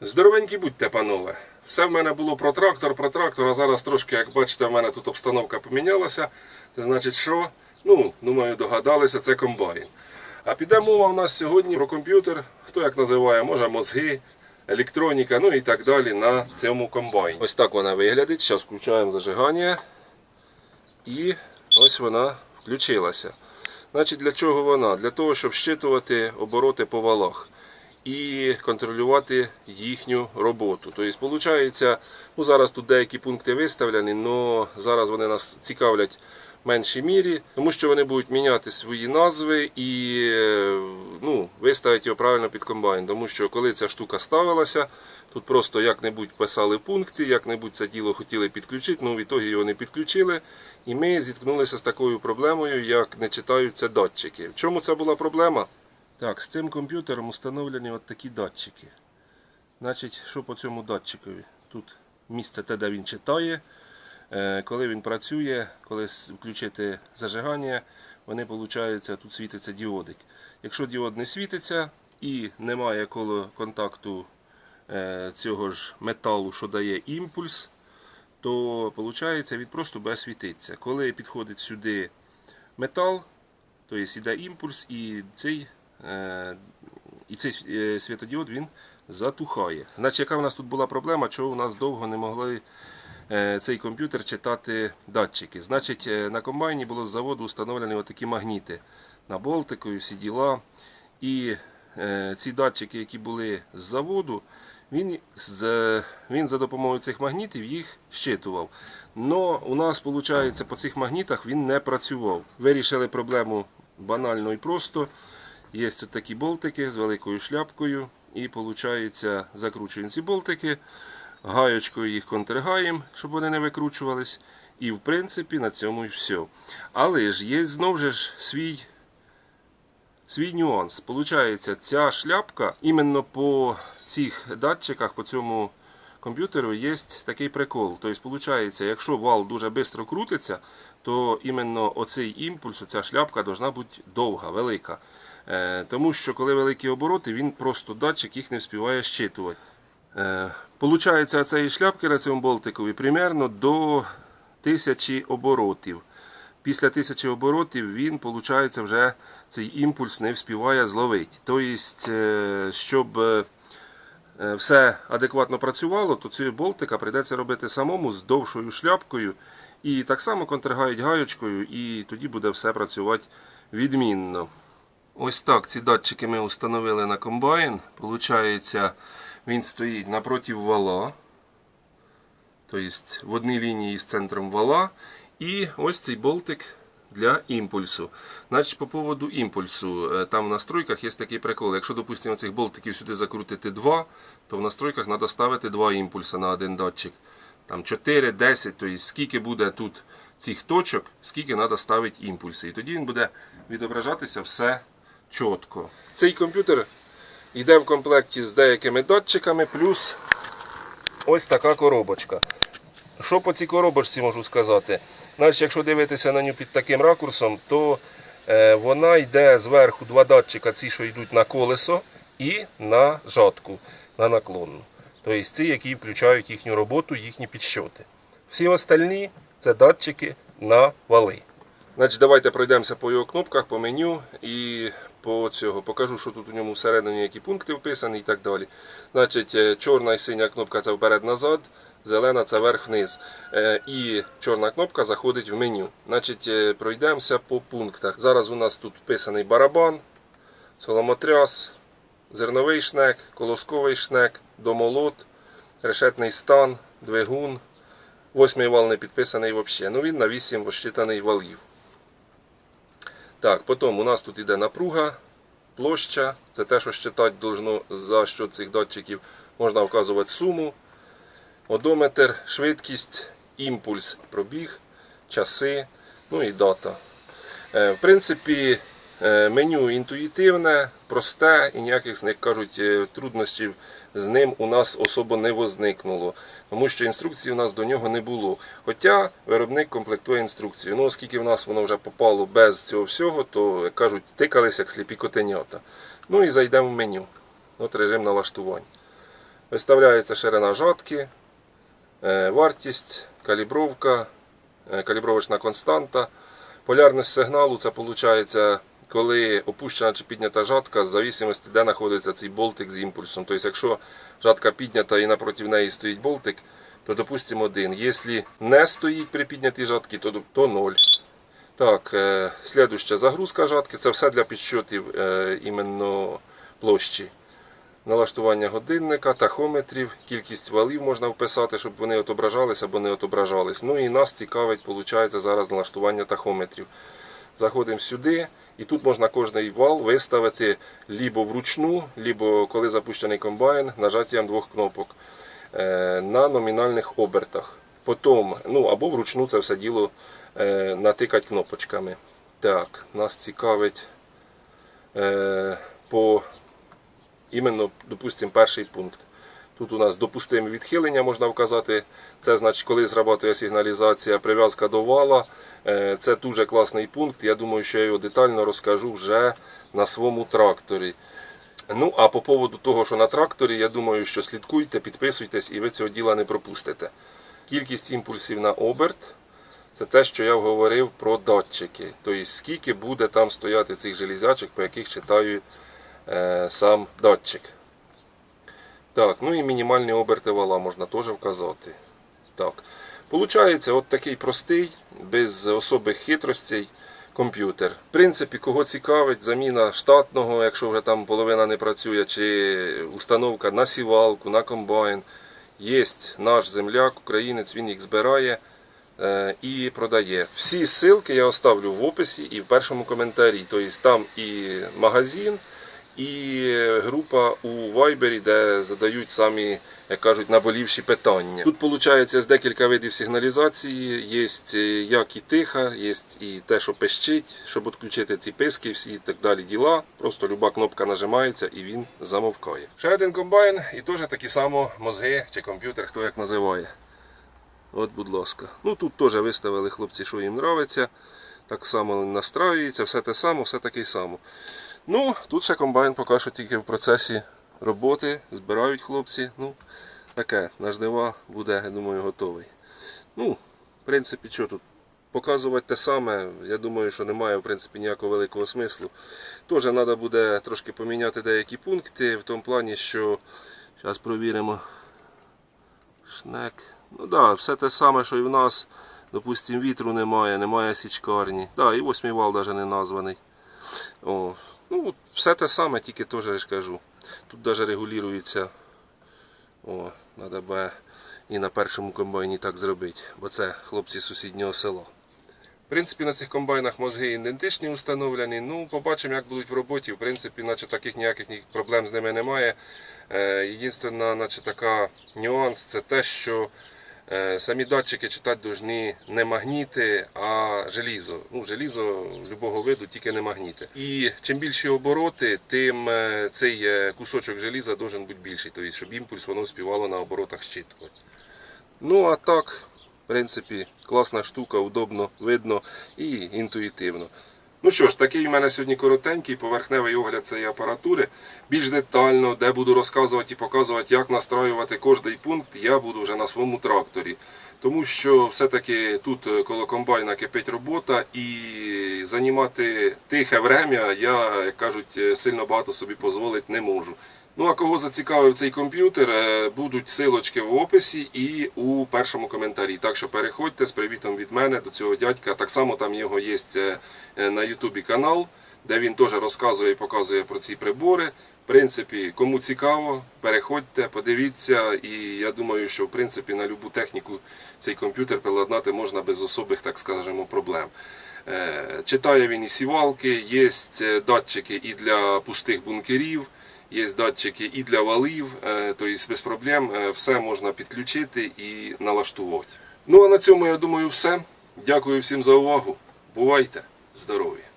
Здоровенькі будьте, панове. Все в мене було про трактор, про трактор, а зараз трошки, як бачите, в мене тут обстановка помінялася. Значить, що? Ну, думаю, догадалися, це комбайн. А піде мова в нас сьогодні про комп'ютер, хто як називає, може мозги, електроніка, ну і так далі на цьому комбайні. Ось так вона виглядить. Зараз включаємо зажигання. І ось вона включилася. Значить, для чого вона? Для того, щоб щитувати обороти по валах і контролювати їхню роботу. Тобто, виходить, ну зараз тут деякі пункти виставлені, але зараз вони нас цікавлять в меншій мірі, тому що вони будуть міняти свої назви і ну, виставити його правильно під комбайн. Тому що коли ця штука ставилася, тут просто як-небудь писали пункти, як-небудь це діло хотіли підключити, але в ітогі його не підключили. І ми зіткнулися з такою проблемою, як не читаються датчики. В чому це була проблема? Так, з цим комп'ютером встановлені от такі датчики. Значить, що по цьому датчикові? Тут місце те, де він читає. Е, Коли він працює, коли включити зажигання, вони виходить, тут світиться діодик. Якщо діод не світиться і немає коло контакту е, цього ж металу, що дає імпульс, то виходить, він просто буде світитися. Коли підходить сюди метал, то є йде імпульс, і цей, і цей е, світодіод він затухає. Значить, яка в нас тут була проблема, чого у нас довго не могли е, цей комп'ютер читати датчики. Значить, е, на комбайні було з заводу встановлені отакі магніти на болтику і всі діла. І е, ці датчики, які були з заводу, він, він за допомогою цих магнітів їх щитував. Но у нас, виходить, по цих магнітах він не працював. Вирішили проблему банально і просто. Є тут такі болтики з великою шляпкою. І виходить, закручуємо ці болтики, гаєчкою їх контргаємо, щоб вони не викручувались. І в принципі на цьому і все. Але ж є знову ж свій свій нюанс. Получається, ця шляпка іменно по цих датчиках, по цьому комп'ютеру є такий прикол. Тобто, виходить, якщо вал дуже швидко крутиться, то іменно оцей імпульс, оця шляпка должна бути довга, велика. Е, Тому що коли великі обороти, він просто датчик їх не встигає щитувати. Е, Получається, цієї шляпки на цьому болтикові примерно до тисячі оборотів. Після тисячі оборотів він, виходить, вже цей імпульс не вспіває зловити. Тобто, е, щоб все адекватно працювало, то цього болтика прийдеться робити самому з довшою шляпкою. І так само контргають гаєчкою, і тоді буде все працювати відмінно. Ось так ці датчики ми встановили на комбайн. Получається, він стоїть напроти вала. Тобто в одній лінії з центром вала. І ось цей болтик для імпульсу. Значить, по поводу імпульсу, е, там в настройках є такий прикол. Якщо, допустимо, цих болтиків сюди закрутити два, то в настройках треба ставити два імпульси на один датчик. Там 4, 10, тобто скільки буде тут цих точок, скільки треба ставити імпульси. І тоді він буде відображатися все чітко. Цей комп'ютер йде в комплекті з деякими датчиками, плюс ось така коробочка. Що по цій коробочці можу сказати? Значить, якщо дивитися на нього під таким ракурсом, то е, вона йде зверху два датчика, ці, що йдуть на колесо, і на жатку, на наклонну. Тобто ці, які включають їхню роботу, їхні підсчоти. Всі остальні це датчики на вали. Значить, давайте пройдемося по його кнопках, по меню і по цього. Покажу, що тут у ньому всередині які пункти вписані і так далі. Значить, е, чорна і синя кнопка це вперед-назад, зелена це вверх-вниз. Е, І чорна кнопка заходить в меню. Значить, е, пройдемося по пунктах. Зараз у нас тут вписаний барабан, соломотряс, зерновий шнек, колосковий шнек, домолот, решетний стан, двигун. Восьмий вал не підписаний взагалі. Ну він на 8 розчитаний валів. Так, потім у нас тут іде напруга, площа. Це те, що щитати должно за що цих датчиків. Можна вказувати суму, одометр, швидкість, імпульс, пробіг, часи, ну і дата. Е, В принципі, е, меню інтуїтивне, просте і ніяких, як кажуть, е, труднощів з ним у нас особо не возникнуло, тому що інструкції у нас до нього не було. Хоча виробник комплектує інструкцію. Ну, оскільки в нас воно вже попало без цього всього, то як кажуть, тикались як сліпі котенята. Ну і зайдемо в меню. От режим налаштувань. Виставляється ширина жатки, е, вартість, калібровка, е, калібровочна константа. Полярність сигналу це виходить, коли опущена чи піднята жатка, в зависимості, де знаходиться цей болтик з імпульсом. Тобто, якщо жатка піднята і напроти неї стоїть болтик, то допустимо один. Якщо не стоїть при піднятій жатці, то, то 0. Так, е, слідуща загрузка жатки це все для підсчотів е, іменно площі. Налаштування годинника, тахометрів, кількість валів можна вписати, щоб вони отображались або не отображались. Ну і нас цікавить, виходить, зараз налаштування тахометрів. Заходимо сюди, і тут можна кожний вал виставити лібо вручну, лібо коли запущений комбайн, нажаттям двох кнопок е, на номінальних обертах. Потім, ну або вручну це все діло е, натикати кнопочками. Так, нас цікавить е, по іменно, допустимо, перший пункт. Тут у нас допустимі відхилення можна вказати. Це значить, коли зрабатує сигналізація, прив'язка до вала. Е, Це дуже класний пункт. Я думаю, що я його детально розкажу вже на своєму тракторі. Ну, а по поводу того, що на тракторі, я думаю, що слідкуйте, підписуйтесь і ви цього діла не пропустите. Кількість імпульсів на оберт це те, що я говорив про датчики. Тобто, скільки буде там стояти цих железячок, по яких читаю е, сам датчик. Так, ну і мінімальні оберти вала можна теж вказати. Так. Получається, от такий простий, без особих хитростей комп'ютер. В принципі, кого цікавить, заміна штатного, якщо вже там половина не працює, чи установка на сівалку, на комбайн. Є наш земляк, українець, він їх збирає е, і продає. Всі ссылки я оставлю в описі і в першому коментарі. Тобто там і магазин, і група у Viber, де задають самі, як кажуть, наболівші питання. Тут виходить з декілька видів сигналізації. Є як і тиха, є і те, що пищить, щоб відключити ці писки, всі і так далі діла. Просто люба кнопка нажимається і він замовкає. Ще один комбайн і теж такі само мозги чи комп'ютер, хто як називає. От, будь ласка. Ну тут теж виставили хлопці, що їм подобається. Так само настраюється, все те саме, все таке само. Ну, тут ще комбайн поки що тільки в процесі роботи, збирають хлопці. Ну, таке, на жнива буде, я думаю, готовий. Ну, в принципі, що тут? Показувати те саме, я думаю, що немає в принципі ніякого великого смислу. Теж треба буде трошки поміняти деякі пункти в тому плані, що зараз провіримо. Шнек. Ну да, все те саме, що і в нас. Допустимо, вітру немає, немає січкарні. Да, і восьмий вал навіть не названий. О, ну, все те саме, тільки теж я ж кажу. Тут навіть регулюється. О, треба би і на першому комбайні так зробити, бо це хлопці з сусіднього села. В принципі, на цих комбайнах мозги ідентичні встановлені. Ну, побачимо, як будуть в роботі. В принципі, наче таких ніяких проблем з ними немає. Е, Єдине, наче така нюанс, це те, що самі датчики читати повинні не магніти, а желізо. Ну, желізо любого виду, тільки не магніти. І чим більші обороти, тим е, цей е, кусочок желіза має бути більший, тобто, щоб імпульс воно співало на оборотах щитувати. Ну а так, в принципі, класна штука, удобно, видно і інтуїтивно. Ну що ж, такий у мене сьогодні коротенький поверхневий огляд цієї апаратури. Більш детально, де буду розказувати і показувати, як настраювати кожний пункт, я буду вже на своєму тракторі. Тому що все-таки тут е, коло комбайна кипить робота і займати тихе время я, як кажуть, е, сильно багато собі дозволити не можу. Ну а кого зацікавив цей комп'ютер, е, будуть силочки в описі і у першому коментарі. Так що переходьте з привітом від мене до цього дядька. Так само там його є е, е, на Ютубі канал, де він теж розказує і показує про ці прибори. В принципі, кому цікаво, переходьте, подивіться, і я думаю, що в принципі на любу техніку цей комп'ютер приладнати можна без особих, так скажемо, проблем. Читає він і сівалки, є датчики і для пустих бункерів, є датчики і для валів, тобто без проблем е, все можна підключити і налаштувати. Ну а на цьому я думаю все. Дякую всім за увагу. Бувайте здорові!